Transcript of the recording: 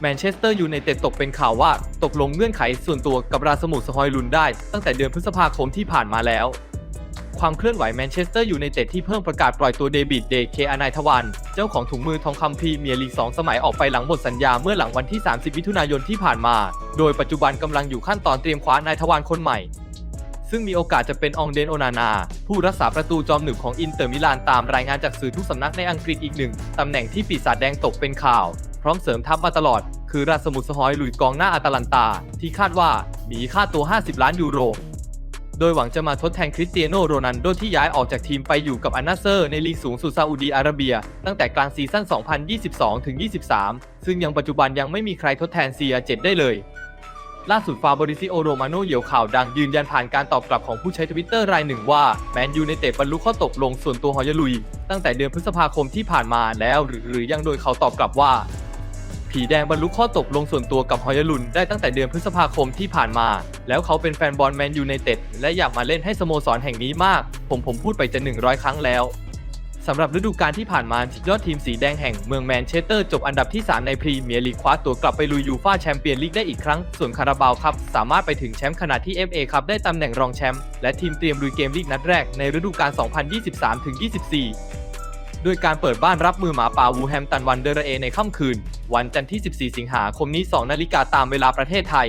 แมนเชสเตอร์ยูไนเต็ดตกเป็นข่าวว่าตกลงเงื่อนไขส่วนตัวกับราสมุดสฮอยลุนได้ ตั้งแต่เดือนพฤษภาคมที่ผ่านมาแล้ว ความเคลื่อนไหวแมนเชสเตอร์ยูไนเต็ดที่เพิ่งประกาศปล่อยตัวเดวิดเดเคอานายทวัน เจ้าของถุงมือทองคำพีเมียร์ลีก2สมัยออกไปหลังหมดสัญญาเมื่อหลังวันที่ 30 มิถุนายนที่ผ่านมา โดยปัจจุบันกำลังอยู่ขั้นตอนเตรียมคว้านายทวันคนใหม่ ซึ่งมีโอกาสจะเป็นองเดนโอนานา ผู้รักษาประตูจอมหนึ่งของอินเตอร์มิลานตามรายงานจากสื่อทุกสำนักในอังกฤษอีกหนึ่งตำแหน่งที่ปีศาจแดงตกเป็นข่าว พร้อมเสริมทัพมาตลอด คือราสมุดสฮอยหลุยกองหน้าอาตาลันตา ที่คาดว่ามีค่าตัว 50 ล้านยูโร โดยหวังจะมาทดแทนคริสเตียโนโรนัลโดที่ย้ายออกจากทีมไปอยู่กับอันนาเซอร์ในลีกสูงสุดซาอุดีอาระเบีย ตั้งแต่กลางซีซั่น 2022-23 ซึ่งยังปัจจุบันยังไม่มีใครทดแทน CR7 ได้เลยล่าสุดฟาบริซิโอโรมาโนเหยี่ยวข่าวดังยืนยันผ่านการตอบกลับของผู้ใช้ทวิตเตอร์รายหนึ่งว่า แมนยูในเตะบรรลุข้อตกลงส่วนตัวฮอยลุย ตั้งแต่เดือนพฤษภาคมที่ผ่านมาแล้วหรือหรือยังโดยเขาตอบกลับว่า ผีแดงบรรลุข้อตกลงส่วนตัวกับฮอยลุนได้ตั้งแต่เดือนพฤษภาคมที่ผ่านมา แล้วเขาเป็นแฟนบอลแมนยูไนเต็ดและอยากมาเล่นให้สโมสรแห่งนี้มาก ผมผมพูดไปจะ 100 ครั้งแล้วสำหรับฤดูกาลที่ผ่านมายอดทีมสีแดงแห่งเมืองแมนเชสเตอร์จบอันดับที่ 3 ในพรีเมียร์ลีกคว้าตัวกลับไปลุยยูฟ่าแชมเปี้ยนลีกได้อีกครั้ง ส่วนคาราบาวครับ สามารถไปถึงแชมป์ขณะที่ FA ครับได้ตำแหน่งรองแชมป์และทีมเตรียมลุยเกมลีกนัดแรกในฤดูกาล 2023-24 ด้วยการเปิดบ้านรับมือหมาป่าวูแฮมตันวันเดอร์เอในค่ำคืน วันจันทร์ที่ 14 สิงหาคมนี้ 2 นาฬิกาตามเวลาประเทศไทย